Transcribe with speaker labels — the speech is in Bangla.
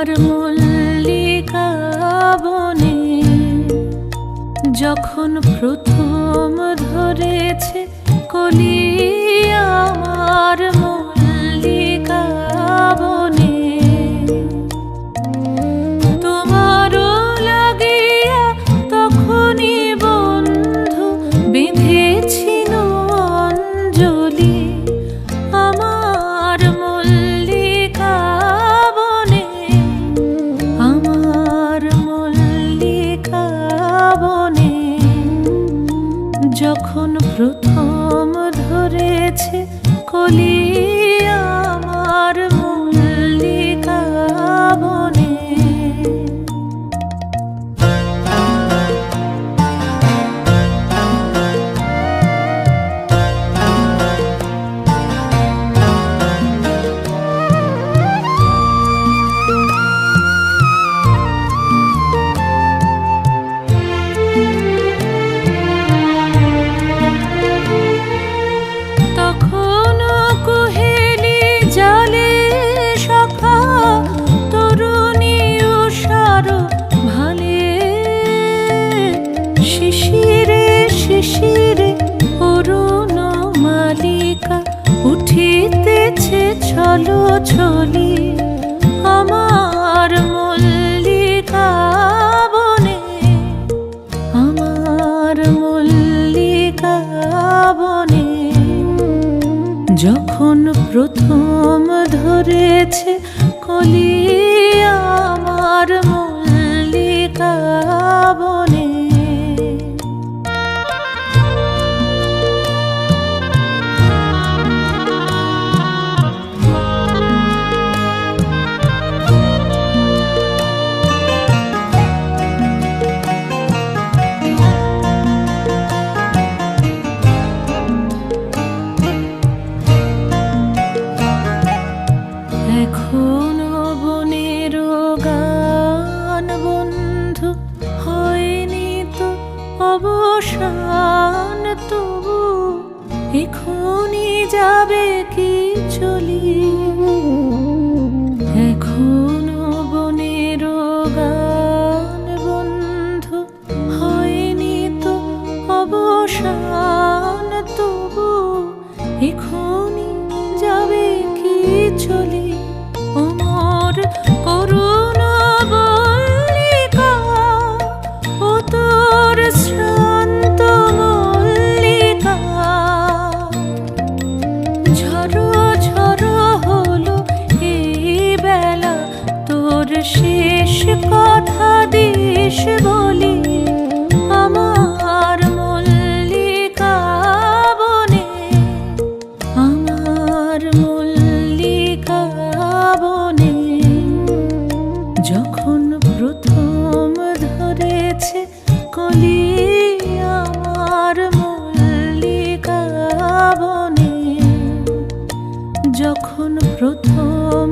Speaker 1: আমার মল্লিকা বনে যখন প্রথম ধরেছে কলি যখন প্রথম ধরেছে মিছে চলো চলি। আমার মল্লিকা বনে। আমার মল্লিকা বনে। যখন প্রথম ধরেছে কলিয়া এখনই যাবে কি গেছে কলি আমার মল্লিকা বনে যখন প্রথম